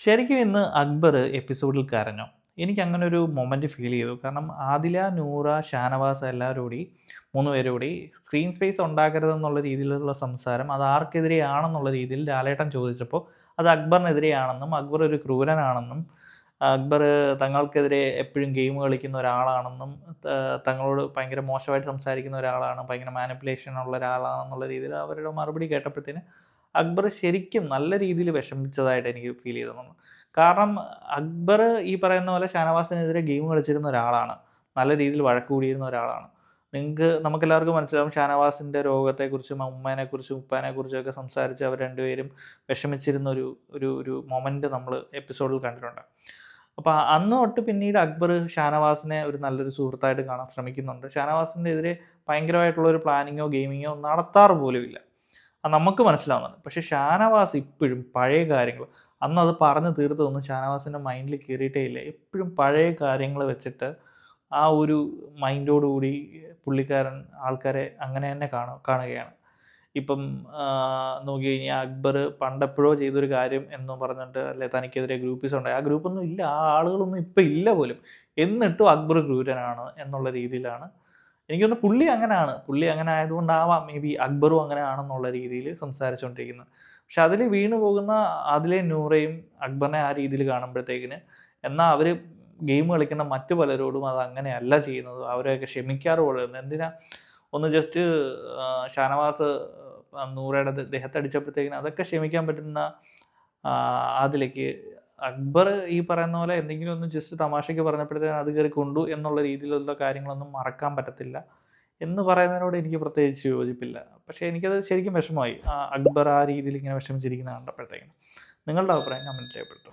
ശരിക്കും ഇന്ന് അക്ബർ എപ്പിസോഡിൽ കരഞ്ഞു. എനിക്ക് അങ്ങനെ ഒരു മൊമെന്റ് ഫീൽ ചെയ്തു. കാരണം ആദില നൂറ ഷാനവാസ് എല്ലാവരും കൂടി മൂന്ന് പേരും കൂടി സ്ക്രീൻ സ്പേസ് ഉണ്ടാക്കരുതെന്നുള്ള രീതിയിലുള്ള സംസാരം അത് ആർക്കെതിരെയാണെന്നുള്ള രീതിയിൽ ലാലേട്ടൻ ചോദിച്ചപ്പോൾ അത് അക്ബറിനെതിരെയാണെന്നും അക്ബർ ഒരു ക്രൂരനാണെന്നും അക്ബർ തങ്ങൾക്കെതിരെ എപ്പോഴും ഗെയിം കളിക്കുന്ന ഒരാളാണെന്നും തങ്ങളോട് ഭയങ്കര മോശമായിട്ട് സംസാരിക്കുന്ന ഒരാളാണ് ഭയങ്കര മാനിപ്പുലേഷൻ ഉള്ള ഒരാളാണെന്നുള്ള രീതിയിൽ അവരുടെ മറുപടി കേട്ടപ്പോഴത്തേന് അക്ബർ ശരിക്കും നല്ല രീതിയിൽ വിഷമിച്ചതായിട്ട് എനിക്ക് ഫീൽ ചെയ്തു. കാരണം അക്ബർ ഈ പറയുന്ന പോലെ ഷാനവാസിനെതിരെ ഗെയിം കളിച്ചിരുന്ന ഒരാളാണ്. നല്ല രീതിയിൽ വഴക്ക് കൂടിയിരുന്ന ഒരാളാണ്. നിങ്ങൾക്ക് നമുക്കെല്ലാവർക്കും മനസ്സിലാവും ഷാനവാസിന്റെ രോഗത്തെക്കുറിച്ചും ഉമ്മേനെക്കുറിച്ചും ഉപ്പാനെക്കുറിച്ചും ഒക്കെ സംസാരിച്ച് അവർ രണ്ടുപേരും വിഷമിച്ചിരുന്ന ഒരു ഒരു ഒരു മൊമെന്റ് നമ്മൾ എപ്പിസോഡിൽ കണ്ടിട്ടുണ്ട്. അപ്പോൾ അന്ന് തൊട്ട് പിന്നീട് അക്ബർ ഷാനവാസിനെ ഒരു നല്ലൊരു സുഹൃത്തായിട്ട് കാണാൻ ശ്രമിക്കുന്നുണ്ട്. ഷാനവാസിന്റെ എതിരെ ഭയങ്കരമായിട്ടുള്ള ഒരു പ്ലാനിങ്ങോ ഗെയിമിങ്ങോ നടത്താറ് പോലുമില്ല. അത് നമുക്ക് മനസ്സിലാവുന്നുണ്ട്. പക്ഷേ ഷാനവാസ് ഇപ്പോഴും പഴയ കാര്യങ്ങൾ അന്ന് അത് പറഞ്ഞു തീർത്തതൊന്നും ഷാനവാസിന്റെ മൈൻഡിൽ കയറിയിട്ടേ ഇല്ല. എപ്പോഴും പഴയ കാര്യങ്ങൾ വെച്ചിട്ട് ആ ഒരു മൈൻഡോടുകൂടി പുള്ളിക്കാരൻ ആൾക്കാരെ അങ്ങനെ തന്നെ കാണു കാണുകയാണ്. ഇപ്പം നോക്കി കഴിഞ്ഞാൽ അക്ബർ പണ്ടെപ്പോഴോ ചെയ്തൊരു കാര്യം എന്ന് പറഞ്ഞിട്ട് അല്ലെ തനിക്കെതിരെ ഗ്രൂപ്പീസ് ഉണ്ടായി. ആ ഗ്രൂപ്പൊന്നും ഇല്ല ആ ആളുകളൊന്നും ഇപ്പം ഇല്ല പോലും. എന്നിട്ടും അക്ബർ ക്രൂരനാണ് എന്നുള്ള രീതിയിലാണ് എനിക്കൊന്ന് പുള്ളി അങ്ങനെയാണ് പുള്ളി അങ്ങനെ ആയതുകൊണ്ടാവാം മേ ബി അക്ബറും അങ്ങനെ ആണെന്നുള്ള രീതിയിൽ സംസാരിച്ചുകൊണ്ടിരിക്കുന്നത് പക്ഷെ അതിൽ വീണു പോകുന്ന അതിലെ നൂറയും അക്ബറിനെ ആ രീതിയിൽ കാണുമ്പോഴത്തേക്കിന് എന്നാൽ അവർ ഗെയിം കളിക്കുന്ന മറ്റു പലരോടും അത് അങ്ങനെയല്ല ചെയ്യുന്നത്. അവരെയൊക്കെ ക്ഷമിക്കാറ് പോലും എന്തിനാ ഒന്ന് ജസ്റ്റ് ഷാനവാസ് നൂറയുടെ ദേഹത്തടിച്ചപ്പോഴത്തേക്കിന് അതൊക്കെ ക്ഷമിക്കാൻ പറ്റുന്ന അതിലേക്ക് അക്ബർ ഈ പറയുന്ന പോലെ എന്തെങ്കിലും ഒന്ന് ജസ്റ്റ് തമാശയ്ക്ക് പറഞ്ഞപ്പോഴത്തേന് അത് കയറി കൊണ്ടു എന്നുള്ള രീതിയിലുള്ള കാര്യങ്ങളൊന്നും മറക്കാൻ പറ്റത്തില്ല എന്ന് പറയുന്നതിനോട് എനിക്ക് പ്രത്യേകിച്ച് യോജിപ്പില്ല. പക്ഷേ എനിക്കത് ശരിക്കും വിഷമമായി. അക്ബർ ആ രീതിയിൽ ഇങ്ങനെ വിഷമിച്ചിരിക്കുന്ന കണ്ടപ്പോഴത്തേക്കും. നിങ്ങളുടെ അഭിപ്രായം കമന്റ് ചെയ്യപ്പെട്ടു